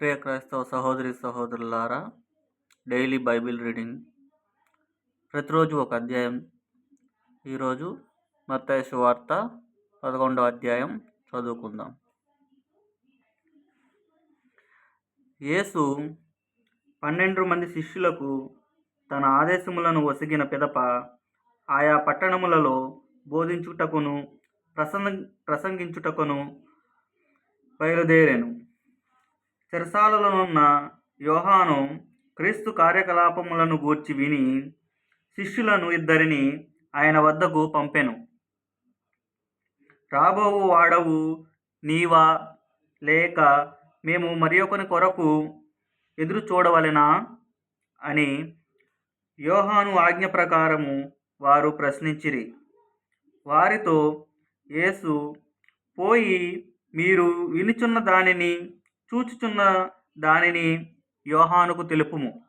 ప్రియ క్రైస్తవ సహోదరి సహోదరులారా డైలీ బైబిల్ రీడింగ్ ప్రతిరోజు ఒక అధ్యాయం. ఈరోజు మత్తయి వార్త పదకొండవ అధ్యాయం చదువుకుందాం. యేసు పన్నెండు మంది శిష్యులకు తన ఆదేశములను ఒసిగిన పిదప ఆయా పట్టణములలో బోధించుటకును ప్రసంగ ప్రసంగించుటకును బయలుదేరాను. చెరసాలలోనున్న యోహాను క్రీస్తు కార్యకలాపములను గూర్చి విని శిష్యులను ఇద్దరిని ఆయన వద్దకు పంపెను. రాబోవు వాడవు నీవా? లేక మేము మరి ఒకని కొరకు ఎదురు చూడవలెనా? అని యోహాను ఆజ్ఞ ప్రకారము వారు ప్రశ్నించిరి. వారితో యేసు పోయి మీరు వినుచున్న దానిని చూచుచున్న దానిని యోహానుకు తెలుపుము.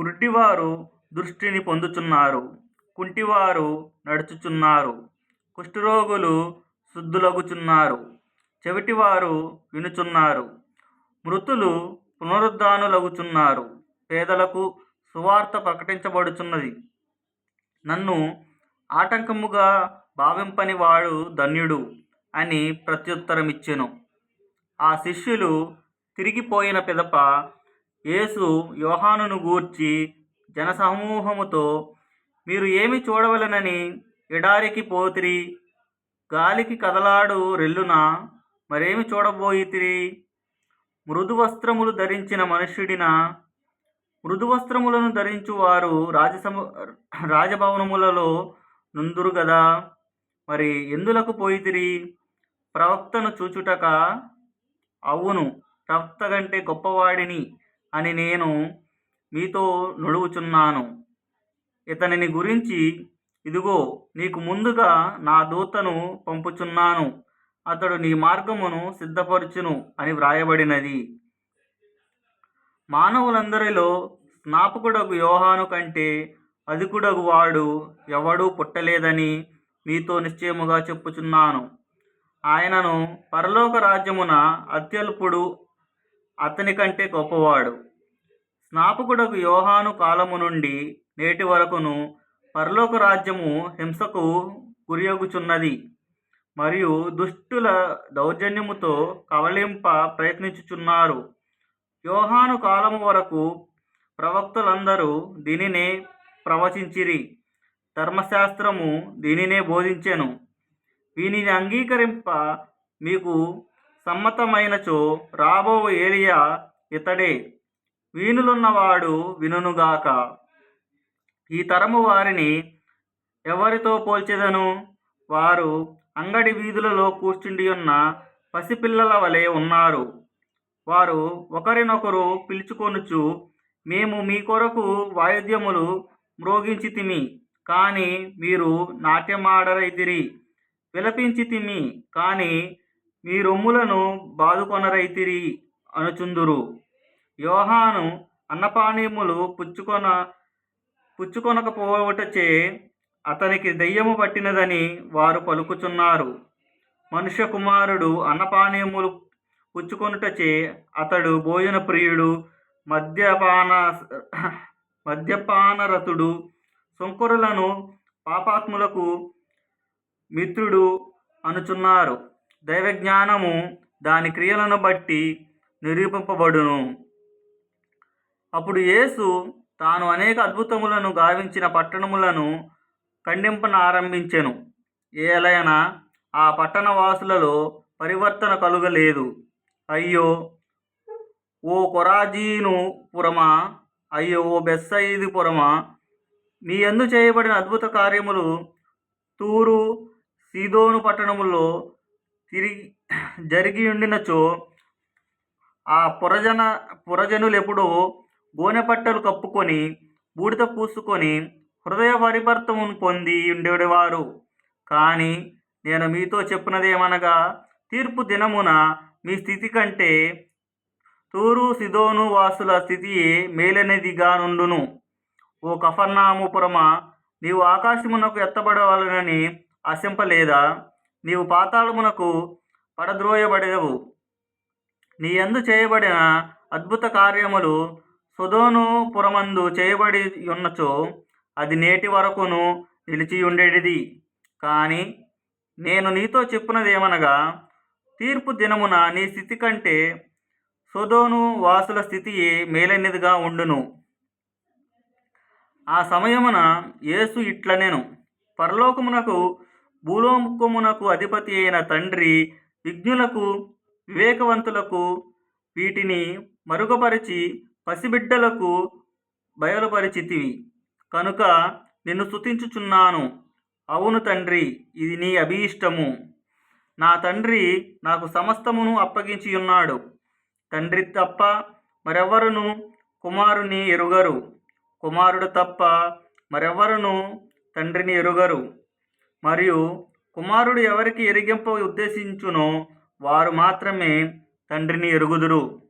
గుడ్డివారు దృష్టిని పొందుచున్నారు కుంటివారు నడుచుచున్నారు కుష్ఠరోగులు శుద్ధులగుచున్నారు చెవిటివారు వినుచున్నారు మృతులు పునరుద్ధానులగుచున్నారు పేదలకు సువార్త ప్రకటించబడుచున్నది. నన్ను ఆటంకముగా భావింపని వాడు ధన్యుడు అని ప్రత్యుత్తరమిచ్చెను. ఆ శిష్యులు తిరిగిపోయిన పిదప యేసు యోహానును గూర్చి జనసమూహముతో మీరు ఏమి చూడవలనని ఎడారికి పోతిరి గాలికి కదలాడు రెల్లున మరేమి చూడబోయితిరి? మృదు వస్త్రములు ధరించిన మనుష్యుడిన మృదువస్త్రములను ధరించువారు రాజసము రాజభవనములలో నుందురు గదా? మరి ఎందులకు పోయితిరి? ప్రవక్తను చూచుటక అవును ప్రవక్త కంటే గొప్పవాడిని అని నేను మీతో నడువుచున్నాను ఇతనిని గురించి ఇదిగో నీకు ముందుగా నా దూతను పంపుచున్నాను. అతడు నీ మార్గమును సిద్ధపరచును అని వ్రాయబడినది. మానవులందరిలో స్నాపకుడగు యోహాను కంటే అధికుడగు వాడు ఎవడూ పుట్టలేదని మీతో నిశ్చయముగా చెప్పుచున్నాను. ఆయనను పరలోక రాజ్యమున అత్యల్పుడు అతని కంటే గొప్పవాడు. స్నాపకుడకు యోహాను కాలము నుండి నేటి వరకును పరలోక రాజ్యము హింసకు గురియగుచున్నది మరియు దుష్టుల దౌర్జన్యముతో కవలింప ప్రయత్నించుచున్నారు. యోహాను కాలము వరకు ప్రవక్తలందరూ దీనినే ప్రవచించిరి. ధర్మశాస్త్రము దీనినే బోధించెను. వీనిని అంగీకరింప మీకు సమ్మతమైనచో రాబో ఏలియా ఇతడే. వీనులున్నవాడు వినుగాక ఈ తరము వారిని ఎవరితో పోల్చెదను? వారు అంగడి వీధులలో కూర్చుండి ఉన్న పసిపిల్లల వలె ఉన్నారు. వారు ఒకరినొకరు పిలుచుకొనుచు మేము మీ కొరకు వాయిద్యములు మ్రోగించితిమి కానీ మీరు నాట్యమాడరైతిరి. విలపించితిమి కానీ మీ రొమ్ములను బాదుకొనరైతిరి అనుచుందురు. యోహాను అన్నపానీయములు పుచ్చుకొన పుచ్చుకొనకపోవటచే అతనికి దెయ్యము పట్టినదని వారు పలుకుచున్నారు. మనుష్య కుమారుడు అన్నపానీయములు పుచ్చుకొనుటచే అతడు భోజన ప్రియుడు మద్యపాన మద్యపానరతుడు శంకరులను పాపాత్ములకు మిత్రుడు అనుచున్నారు. దైవజ్ఞానము దాని క్రియలను బట్టి నిరూపింపబడును. అప్పుడు యేసు తాను అనేక అద్భుతములను గావించిన పట్టణములను ఖండింపనారంభించెను. ఏలైనా ఆ పట్టణ వాసులలో పరివర్తన కలుగలేదు. అయ్యో ఓ కొరాజీను పురమా? అయ్యో ఓ బెస్సయిది పురమా? మీ ఎందు చేయబడిన అద్భుత కార్యములు తూరు సీదోను పట్టణములో తిరిగి జరిగి ఉండినచో ఆ పురజన పురజనులెప్పుడో గోనెపట్టలు కప్పుకొని బూడిద పూసుకొని హృదయ పరివర్తమును పొంది ఉండేవారు. కానీ నేను మీతో చెప్పినదేమనగా తీర్పు దినమున మీ స్థితి కంటే తూరు సిదోను వాసుల స్థితి మేలనేదిగా నుండును ఓ కఫర్నాముపురమా నీవు ఆకాశమునకు ఎత్తబడవాలనని ఆశింపలేదా? నీవు పాతాళమునకు పడద్రోయబడేవు నీ యందు చేయబడిన అద్భుత కార్యములు సుధోను పురమందు చేయబడి ఉన్నచో అది నేటి వరకును నిలిచి ఉండేది కానీ నేను నీతో చెప్పున్నదేమనగా తీర్పు దినమున నీ స్థితి కంటే సుధోను వాసుల స్థితియే మేలైనదిగా ఉండును. ఆ సమయమున యేసు ఇట్లనేను. పరలోకమునకు భూలోకమునకు అధిపతి అయిన తండ్రి విజ్ఞులకు వివేకవంతులకు వీటిని మరుగుపరిచి పసిబిడ్డలకు బయలుపరిచితివి. కనుక నిన్ను స్థుతించుచున్నాను అవును తండ్రి ఇది నీ అభీష్టము. నా తండ్రి నాకు సమస్తమును అప్పగించి ఉన్నాడు తండ్రి తప్ప మరెవ్వరును కుమారుని ఎరుగరు. కుమారుడు తప్ప మరెవ్వరును తండ్రిని ఎరుగరు. మరియు కుమారుడు ఎవరికి ఎరిగింప ఉద్దేశించునో వారు మాత్రమే తండ్రిని ఎరుగుదురు.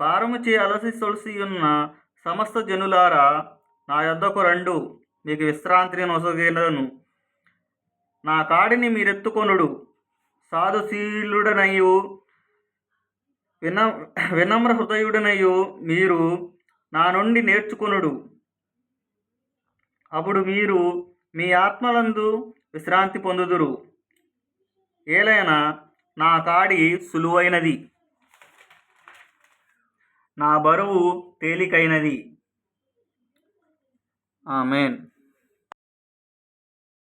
భారముచే అలసి సొలసి ఉన్న సమస్త జనులారా నా యొద్దకు రండు మీకు విశ్రాంతిని నొసగేలను నా కాడిని మీరెత్తుకొనుడు. సాధుశీలుడనయు విన వినమ్ర హృదయుడనయు మీరు నా నుండి నేర్చుకొనుడు. అప్పుడు మీరు మీ ఆత్మలందు విశ్రాంతి పొందుదురు. ఏలైనా నా కాడి సులువైనది. నా బరువు తేలికైనది. ఆమెన్.